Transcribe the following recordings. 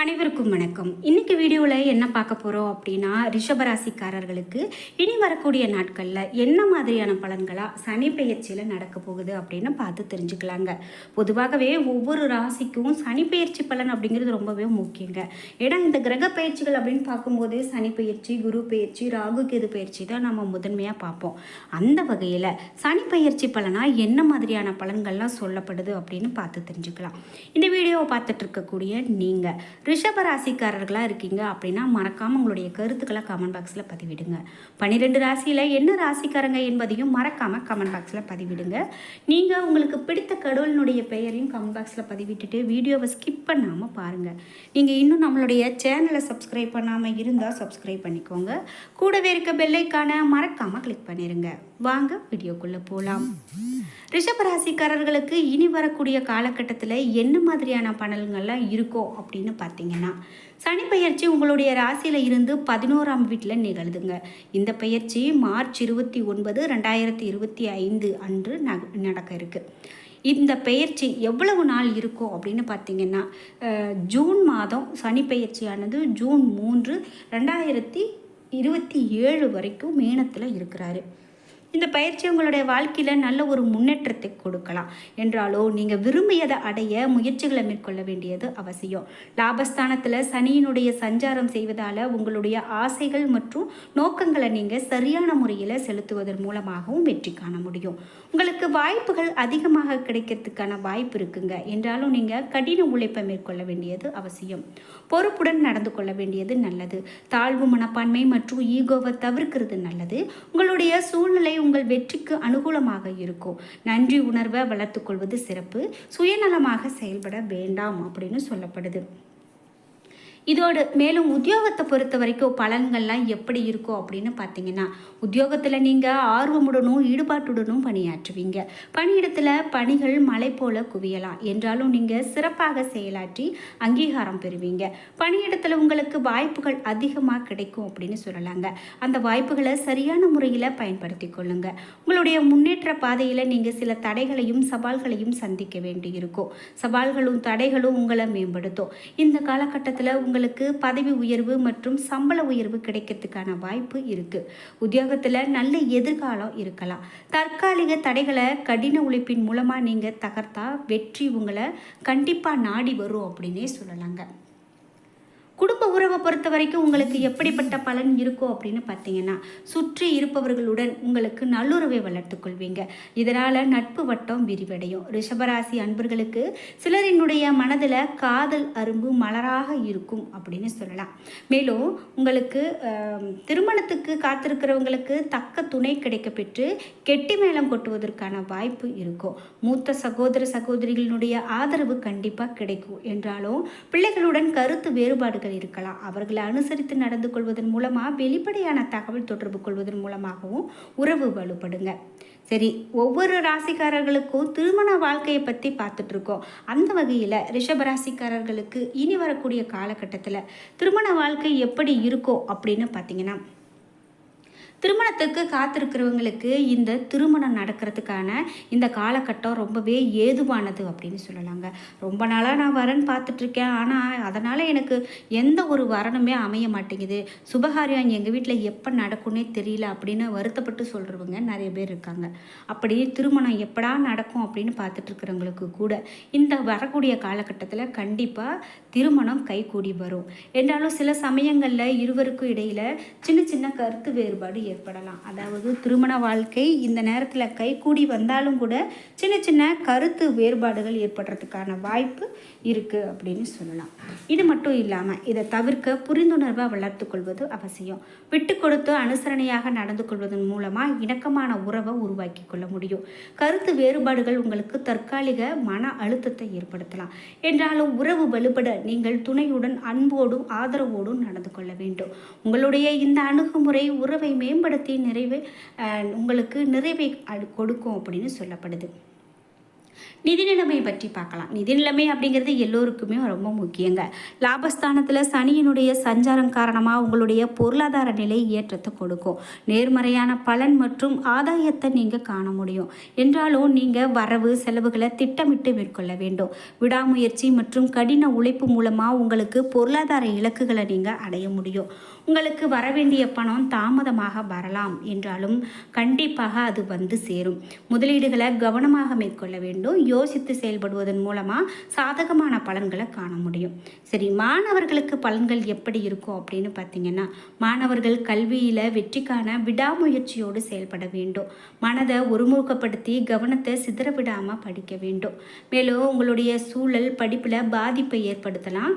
அனைவருக்கும் வணக்கம். இன்னைக்கு வீடியோவில் என்ன பார்க்க போகிறோம் அப்படின்னா ரிஷபராசிக்காரர்களுக்கு இனி வரக்கூடிய நாட்களில் என்ன மாதிரியான பலன்களாக சனி பெயர்ச்சியில் நடக்க போகுது அப்படின்னு பார்த்து தெரிஞ்சுக்கலாங்க. பொதுவாகவே ஒவ்வொரு ராசிக்கும் சனி பெயர்ச்சி பலன் அப்படிங்கிறது ரொம்பவே முக்கியங்க. ஏன்னா இந்த கிரக பயிற்சிகள் அப்படின்னு பார்க்கும்போது சனி பெயர்ச்சி குரு பெயர்ச்சி ராகு கேது பயிற்சி தான் நம்ம முதன்மையாக பார்ப்போம். அந்த வகையில் சனி பயிற்சி பலனாக என்ன மாதிரியான பலன்கள்லாம் சொல்லப்படுது அப்படின்னு பார்த்து தெரிஞ்சுக்கலாம். இந்த வீடியோவை பார்த்துட்டு இருக்கக்கூடிய நீங்கள் ரிஷபராசிக்காரர்களாக இருக்கீங்க அப்படின்னா மறக்காமல் உங்களுடைய கருத்துக்களை கமெண்ட் பாக்ஸில் பதிவிடுங்க. பன்னிரெண்டு ராசியில் என்ன ராசிக்காரங்க என்பதையும் மறக்காமல் கமெண்ட் பாக்ஸில் பதிவிடுங்க. நீங்கள் உங்களுக்கு பிடித்த கடவுளினுடைய பெயரையும் கமெண்ட் பாக்ஸில் பதிவிட்டுட்டு வீடியோவை ஸ்கிப் பண்ணாமல் பாருங்கள் நீங்கள் இன்னும் நம்மளுடைய சேனலை சப்ஸ்கிரைப் பண்ணாமல் இருந்தால் சப்ஸ்கிரைப் பண்ணிக்கோங்க. கூடவே இருக்க பெல்லைக்கான மறக்காமல் கிளிக் பண்ணிடுங்க வாங்க வீடியோக்குள்ளே போகலாம் ரிஷபராசிக்காரர்களுக்கு இனி வரக்கூடிய காலகட்டத்தில் என்ன மாதிரியான பலன்கள்லாம் இருக்கோ அப்படின்னு பார்த்தீங்கன்னா சனி பயிற்சி உங்களுடைய ராசியில் இருந்து பதினோராம் வீட்டில் நிகழுதுங்க. இந்த பயிற்சி மார்ச் இருபத்தி ஒன்பது ரெண்டாயிரத்தி இருபத்தி ஐந்து அன்று நடக்க இருக்கு. இந்த பெயர்ச்சி எவ்வளவு நாள் இருக்கும் அப்படின்னு பார்த்தீங்கன்னா ஜூன் மாதம் சனி பெயர்ச்சியானது ஜூன் மூன்று ரெண்டாயிரத்தி இருபத்தி ஏழு வரைக்கும் மீனத்தில் இருக்கிறாரு. இந்த பயிற்சி உங்களுடைய வாழ்க்கையில் நல்ல ஒரு முன்னேற்றத்தை கொடுக்கலாம். என்றாலோ நீங்கள் விரும்பியதை அடைய முயற்சிகளை மேற்கொள்ள வேண்டியது அவசியம். லாபஸ்தானத்தில் சனியினுடைய சஞ்சாரம் செய்வதால் உங்களுடைய ஆசைகள் மற்றும் நோக்கங்களை நீங்கள் சரியான முறையில் செலுத்துவதன் மூலமாகவும் வெற்றி காண முடியும். உங்களுக்கு வாய்ப்புகள் அதிகமாக கிடைக்கிறதுக்கான வாய்ப்பு இருக்குங்க. என்றாலும் நீங்கள் கடின உழைப்பை மேற்கொள்ள வேண்டியது அவசியம். பொறுப்புடன் நடந்து கொள்ள வேண்டியது நல்லது. தாழ்வு மனப்பான்மை மற்றும் ஈகோவை தவிர்க்கிறது நல்லது. உங்களுடைய சூழ்நிலை உங்கள் வெற்றிக்கு அனுகூலமாக இருக்கும். நன்றி உணர்வை வளர்த்துக்கொள்வது சிறப்பு. சுயநலமாக செயல்பட வேண்டாம் அப்படின்னு சொல்லப்படுது. இதோடு மேலும் உத்தியோகத்தை பொறுத்த வரைக்கும் பலன்கள்லாம் எப்படி இருக்கும் அப்படின்னு பார்த்தீங்கன்னா உத்தியோகத்தில் நீங்கள் ஆர்வமுடனும் ஈடுபாட்டுடனும் பணியாற்றுவீங்க. பணியிடத்தில் பணிகள் மலை போல குவியலாம். என்றாலும் நீங்கள் சிறப்பாக செயலாற்றி அங்கீகாரம் பெறுவீங்க. பணியிடத்தில் உங்களுக்கு வாய்ப்புகள் அதிகமாக கிடைக்கும் அப்படின்னு சொல்லலாங்க. அந்த வாய்ப்புகளை சரியான முறையில் பயன்படுத்தி கொள்ளுங்க. உங்களுடைய முன்னேற்ற பாதையில் நீங்கள் சில தடைகளையும் சவால்களையும் சந்திக்க வேண்டியிருக்கும். சவால்களும் தடைகளும் உங்களை மேம்படுத்தும். இந்த காலகட்டத்தில் உங்கள் உங்களுக்கு பதவி உயர்வு மற்றும் சம்பள உயர்வு கிடைக்கிறதுக்கான வாய்ப்பு இருக்குது உத்தியோகத்தில் நல்ல எதிர்காலம் இருக்கலாம். தற்காலிக தடைகளை கடின உழைப்பின் மூலமாக நீங்கள் தகர்த்தா வெற்றி உங்களை கண்டிப்பாக நாடி வரும் அப்படின்னே சொல்லலாங்க. குடும்ப உறவை பொறுத்த வரைக்கும் உங்களுக்கு எப்படிப்பட்ட பலன் இருக்கும் அப்படின்னு பார்த்தீங்கன்னா சுற்றி இருப்பவர்களுடன் உங்களுக்கு நல்லுறவை வளர்த்துக்கொள்வீங்க இதனால் நட்பு வட்டம் விரிவடையும். ரிஷபராசி அன்பர்களுக்கு சிலரினுடைய மனதில் காதல் அரும்பு மலராக இருக்கும் அப்படின்னு சொல்லலாம். மேலும் உங்களுக்கு திருமணத்துக்கு காத்திருக்கிறவங்களுக்கு தக்க துணை கிடைக்க பெற்று கெட்டி மேளம் கொட்டுவதற்கான வாய்ப்பு இருக்கும். மூத்த சகோதர சகோதரிகளினுடைய ஆதரவு கண்டிப்பாக கிடைக்கும். என்றாலும் பிள்ளைகளுடன் கருத்து வேறுபாடுகள் இருக்கலாம். அவர்களை அனுசரித்து நடந்து கொள்வதன் மூலமாக வெளிப்படையான தகவல் தொடர்பு கொள்வதன் மூலமாகவும் உறவு வலுப்படுங்க. சரி ஒவ்வொரு ராசிக்காரர்களுக்கும் திருமண வாழ்க்கையை பற்றி பார்த்துட்டு இருக்கோம் அந்த வகையில் ரிஷபராசிக்காரர்களுக்கு இனி வரக்கூடிய காலகட்டத்தில் திருமண வாழ்க்கை எப்படி இருக்கும் அப்படின்னு பார்த்தீங்கன்னா திருமணத்துக்கு காத்திருக்கிறவங்களுக்கு இந்த திருமணம் நடக்கிறதுக்கான இந்த காலகட்டம் ரொம்பவே ஏதுவானது அப்படின்னு சொல்லலாங்க. ரொம்ப நாளாக நான் வரன் பார்த்துட்ருக்கேன். ஆனால் அதனால் எனக்கு எந்த ஒரு வரனுமே அமைய மாட்டேங்குது. சுபகாரியம் எங்கள் வீட்டில் எப்போ நடக்கும்னே தெரியல அப்படின்னு வருத்தப்பட்டு சொல்கிறவங்க நிறைய பேர் இருக்காங்க. அப்படி திருமணம் எப்படா நடக்கும் அப்படின்னு பார்த்துட்ருக்குறவங்களுக்கு கூட இந்த வரக்கூடிய காலகட்டத்தில் கண்டிப்பாக திருமணம் கைகூடி வரும். என்றாலும் சில சமயங்களில் இருவருக்கும் இடையில் சின்ன சின்ன கருத்து வேறுபாடு ஏற்படலாம். அதாவது திருமண வாழ்க்கை இந்த நேரத்தில் கைகூடி வந்தாலும் கூட சின்ன சின்ன கருத்து வேறுபாடுகள் ஏற்படுறதுக்கான வாய்ப்பு இருக்குது அப்படின்னு சொல்லலாம். இது மட்டும் இல்லாமல் இதை தவிர்க்க புரிந்துணர்வை வளர்த்து கொள்வது அவசியம். விட்டு கொடுத்து அனுசரணையாக நடந்து கொள்வதன் மூலமாக இணக்கமான உறவை உருவாக்கி கொள்ள முடியும். கருத்து வேறுபாடுகள் உங்களுக்கு தற்காலிக மன அழுத்தத்தை ஏற்படுத்தலாம். என்றாலும் உறவு வலுப்பட நீங்கள் துணையுடன் அன்போடும் ஆதரவோடும் நடந்து கொள்ள வேண்டும். உங்களுடைய இந்த அணுகுமுறை உறவை மேம்படுத்தி நிறைவை நிறைவே உங்களுக்கு நிறைவை கொடுக்கும் அப்படின்னு சொல்லப்படுது. நிதி நிலைமை பற்றி பார்க்கலாம். நிதி நிலைமை அப்படிங்கிறது எல்லோருக்குமே ரொம்ப முக்கியங்க. லாபஸ்தானத்தில் சனியினுடைய சஞ்சாரம் காரணமாக உங்களுடைய பொருளாதார நிலை ஏற்றத்தை கொடுக்கும். நேர்மறையான பலன் மற்றும் ஆதாயத்தை நீங்கள் காண முடியும். என்றாலும் நீங்கள் வரவு செலவுகளை திட்டமிட்டு மேற்கொள்ள வேண்டும். விடாமுயற்சி மற்றும் கடின உழைப்பு மூலமாக உங்களுக்கு பொருளாதார இலக்குகளை நீங்கள் அடைய முடியும். உங்களுக்கு வர வேண்டிய பணம் தாமதமாக வரலாம் என்றாலும் கண்டிப்பாக அது வந்து சேரும். முதலீடுகளை கவனமாக மேற்கொள்ள வேண்டும். யோசித்து செயல்படுவதன் மூலமாக சாதகமான பலன்களை காண முடியும். சரி மாணவர்களுக்கு பலன்கள் எப்படி இருக்கும் அப்படின்னு பார்த்தீங்கன்னா மாணவர்கள் கல்வியில் வெற்றிக்கான விடாமுயற்சியோடு செயல்பட வேண்டும். மனதை ஒருமுகப்படுத்தி கவனத்தை சிதற விடாமல் படிக்க வேண்டும். மேலும் உங்களுடைய சூழல் படிப்பில் பாதிப்பை ஏற்படுத்தலாம்.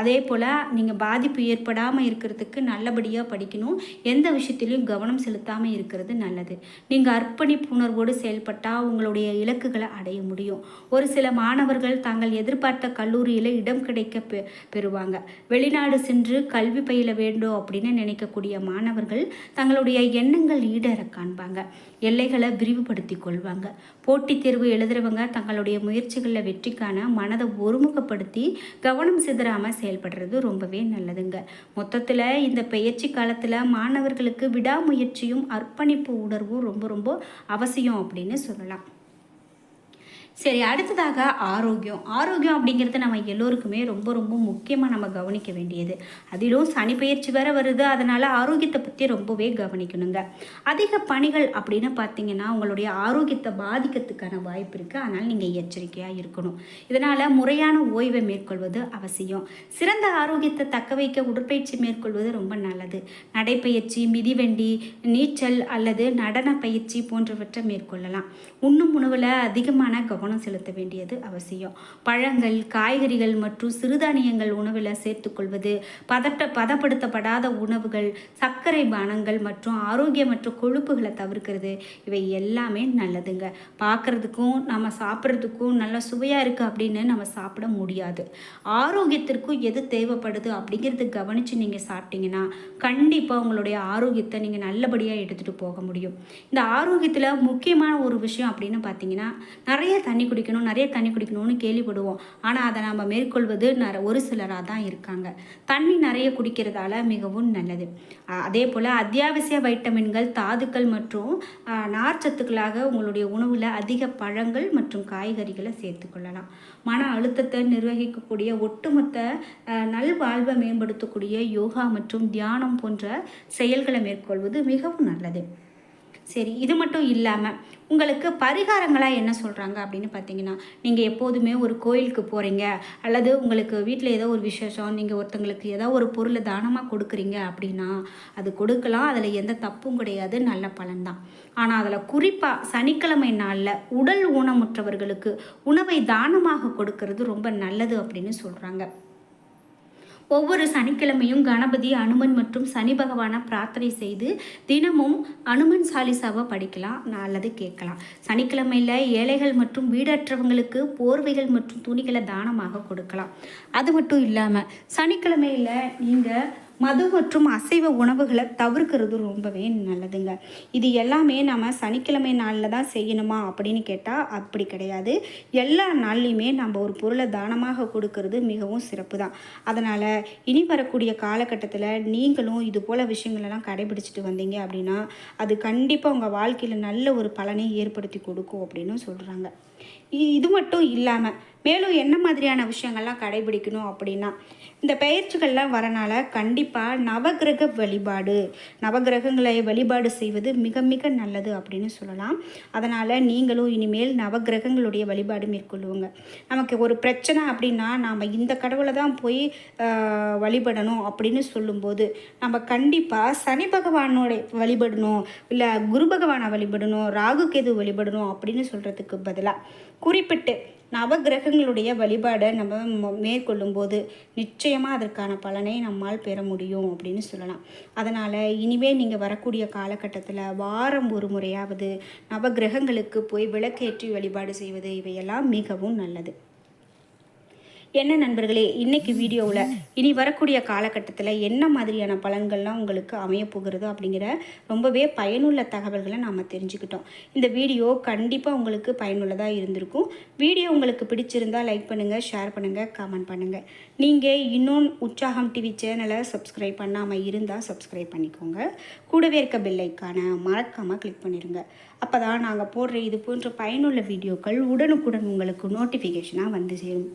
அதே போல் நீங்கள் பாதிப்பு ஏற்படாமல் இருக்கிறதுக்கு நல்லபடியாக படிக்கணும். எந்த விஷயத்திலையும் கவனம் செலுத்தாமல் இருக்கிறது நல்லது. நீங்கள் அர்ப்பணிப்பு உணர்வோடு செயல்பட்டால் உங்களுடைய இலக்குகளை அடைய முடியும். ஒரு சில மாணவர்கள் தாங்கள் எதிர்பார்த்த கல்லூரியில் இடம் கிடைக்க பெ பெறுவாங்க. வெளிநாடு சென்று கல்வி பயில வேண்டும் அப்படின்னு நினைக்கக்கூடிய மாணவர்கள் தங்களுடைய எண்ணங்கள் ஈடேற காண்பாங்க. எல்லைகளை விரிவுபடுத்தி கொள்வாங்க. போட்டித் தேர்வு எழுதுறவங்க தங்களுடைய முயற்சிகளில் வெற்றிக்கான மனதை ஒருமுகப்படுத்தி கவனம் சிதறாமல் செயல்படுறது ரொம்பவே நல்லதுங்க. மொத்தத்தில் இந்த பயிற்சி காலத்தில் மாணவர்களுக்கு விடாமுயற்சியும் அர்ப்பணிப்பு உணர்வும் ரொம்ப ரொம்ப அவசியம் அப்படின்னு சொல்லலாம். சரி அடுத்ததாக ஆரோக்கியம். ஆரோக்கியம் அப்படிங்கிறது நம்ம எல்லோருக்குமே ரொம்ப ரொம்ப முக்கியமாக நம்ம கவனிக்க வேண்டியது. அதிலும் சனி பயிற்சி வேற வருது. அதனால் ஆரோக்கியத்தை பற்றி ரொம்பவே கவனிக்கணுங்க. அதிக பணிகள் அப்படின்னு பார்த்தீங்கன்னா உங்களுடைய ஆரோக்கியத்தை பாதிக்கிறதுக்கான வாய்ப்பு இருக்குது அதனால் நீங்கள் எச்சரிக்கையாக இருக்கணும். இதனால் முறையான ஓய்வை மேற்கொள்வது அவசியம். சிறந்த ஆரோக்கியத்தை தக்க வைக்க உடற்பயிற்சி மேற்கொள்வது ரொம்ப நல்லது. நடைப்பயிற்சி மிதிவண்டி நீச்சல் அல்லது நடன பயிற்சி போன்றவற்றை மேற்கொள்ளலாம். உண்ணும் உணவில் அதிகமான கவனம் செலுத்த வேண்டியது அவசியம். பழங்கள் காய்கறிகள் மற்றும் சிறுதானியங்கள் உணவில் சேர்த்துக்கொள்வது பதட்ட பதப்படுத்தப்படாத உணவுகள் சர்க்கரை பானங்கள் மற்றும் ஆரோக்கியமற்ற கொழுப்புகளை தவிர்க்கிறது. இவை எல்லாமே நல்லதுங்க. பார்க்குறதுக்கும் நம்ம சாப்பிட்றதுக்கும் நல்ல சுவையாக இருக்குது அப்படின்னு நம்ம சாப்பிட முடியாது. ஆரோக்கியத்திற்கும் எது தேவைப்படுது அப்படிங்கிறது கவனித்து நீங்கள் சாப்பிட்டீங்கன்னா கண்டிப்பாக உங்களுடைய ஆரோக்கியத்தை நீங்கள் நல்லபடியாக எடுத்துகிட்டு போக முடியும். இந்த ஆரோக்கியத்தில் முக்கியமான ஒரு விஷயம் அப்படின்னு பார்த்தீங்கன்னா நிறைய தண்ணி குடிக்கணும் நிறைய தண்ணி குடிக்கணும்னு கேள்விப்படுவோம். ஆனால் அதை நம்ம மேற்கொள்வது நிற ஒரு சிலராக தான் இருக்காங்க. தண்ணி நிறைய குடிக்கிறதால மிகவும் நல்லது. அதே போல் அத்தியாவசிய வைட்டமின்கள் தாதுக்கள் மற்றும் நார்ச்சத்துக்களாக உங்களுடைய உணவில் அதிக பழங்கள் மற்றும் காய்கறிகளை சேர்த்துக்கொள்ளலாம் மன அழுத்தத்தை நிர்வகிக்கக்கூடிய ஒட்டுமொத்த நல்வாழ்வை மேம்படுத்தக்கூடிய யோகா மற்றும் தியானம் போன்ற செயல்களை மேற்கொள்வது மிகவும் நல்லது. சரி இது மட்டும் இல்லாமல் உங்களுக்கு பரிகாரங்களாக என்ன சொல்கிறாங்க அப்படின்னு பார்த்தீங்கன்னா நீங்கள் எப்போதுமே ஒரு கோயிலுக்கு போகிறீங்க அல்லது உங்களுக்கு வீட்டில் ஏதோ ஒரு விசேஷம் நீங்கள் ஒருத்தங்களுக்கு ஏதோ ஒரு பொருளை தானமாக கொடுக்குறீங்க அப்படின்னா அது கொடுக்கலாம். அதில் எந்த தப்பும் கிடையாது. நல்ல பலன்தான். ஆனால் அதில் குறிப்பாக சனிக்கிழமை நாளில் உடல் ஊனமுற்றவர்களுக்கு உணவை தானமாக கொடுக்கறது ரொம்ப நல்லது அப்படின்னு சொல்கிறாங்க ஒவ்வொரு சனிக்கிழமையும் கணபதி அனுமன் மற்றும் சனி பகவானை பிரார்த்தனை செய்து தினமும் அனுமன் சாலிசாவை படிக்கலாம். அல்லது கேட்கலாம். சனிக்கிழமையில் ஏழைகள் மற்றும் வீடற்றவங்களுக்கு போர்வைகள் மற்றும் துணிகளை தானமாக கொடுக்கலாம். அது மட்டும் இல்லாமல் சனிக்கிழமையில் நீங்கள் மது மற்றும் அசைவ உணவுகளை தவிர்க்கிறது ரொம்பவே நல்லதுங்க. இது எல்லாமே நம்ம சனிக்கிழமை நாளில் தான் செய்யணுமா அப்படின்னு கேட்டால் அப்படி கிடையாது. எல்லா நாள்லையுமே நம்ம ஒரு பொருளை தானமாக கொடுக்கறது மிகவும் சிறப்பு தான் அதனால் இனி வரக்கூடிய காலகட்டத்தில் நீங்களும் இது போல் விஷயங்களெல்லாம் கடைபிடிச்சிட்டு வந்தீங்க அப்படின்னா அது கண்டிப்பாக உங்கள் வாழ்க்கையில் நல்ல ஒரு பலனை ஏற்படுத்தி கொடுக்கும் அப்படின்னு சொல்கிறாங்க இ- இது மட்டும் இல்லாமல் மேலும் என்ன மாதிரியான விஷயங்கள்லாம் கடைபிடிக்கணும் அப்படின்னா இந்த பயிற்சிகள்லாம் வரனால கண்டிப்பாக நவக்கிரக வழிபாடு நவக்கிரகங்களை வழிபாடு செய்வது மிக மிக நல்லது அப்படின்னு சொல்லலாம். அதனால் நீங்களும் இனிமேல் நவக்கிரகங்களுடைய வழிபாடு மேற்கொள்ளுவோங்க நமக்கு ஒரு பிரச்சனை அப்படின்னா நாம் இந்த கடவுளை தான் போய் வழிபடணும் அப்படின்னு சொல்லும்போது நம்ம கண்டிப்பாக சனி பகவானோட வழிபடணும் இல்லை குரு பகவானை வழிபடணும் ராகு கேது வழிபடணும் அப்படின்னு சொல்கிறதுக்கு பதிலாக குறிப்பிட்டு நவக்கிரகங்களுடைய வழிபாடை நம்ம ம- மேற்கொள்ளும்போது நிச்சயமாக அதற்கான பலனை நம்மால் பெற முடியும் அப்படின்னு சொல்லலாம். அதனால் இனிமே நீங்கள் வரக்கூடிய காலகட்டத்தில் வாரம் ஒரு முறையாவது நவக்கிரகங்களுக்கு போய் விளக்கேற்றி வழிபாடு செய்வது இவையெல்லாம் மிகவும் நல்லது. என்ன நண்பர்களே இன்னைக்கு வீடியோவில் இனி வரக்கூடிய காலகட்டத்தில் என்ன மாதிரியான பலன்கள்லாம் உங்களுக்கு அமைய போகிறது அப்படிங்கிற ரொம்பவே பயனுள்ள தகவல்களை நாம் தெரிஞ்சுக்கிட்டோம். இந்த வீடியோ கண்டிப்பாக உங்களுக்கு பயனுள்ளதாக இருந்திருக்கும். வீடியோ உங்களுக்கு பிடிச்சிருந்தா லைக் பண்ணுங்கள் ஷேர் பண்ணுங்கள் கமெண்ட் பண்ணுங்கள் நீங்கள் இன்னொன்று உற்சாகம் டிவி சேனலை சப்ஸ்கிரைப் பண்ணாமல் இருந்தால் சப்ஸ்கிரைப் பண்ணிக்கோங்க. கூடவே இருக்க பெல்லைக்கான மறக்காமல் கிளிக் பண்ணிடுங்க அப்போ தான் நாங்கள் போடுற இது போன்ற பயனுள்ள வீடியோக்கள் உடனுக்குடன் உங்களுக்கு நோட்டிஃபிகேஷனாக வந்து சேரும்.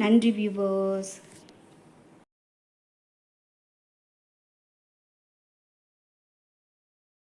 நன்றி வியூவர்ஸ்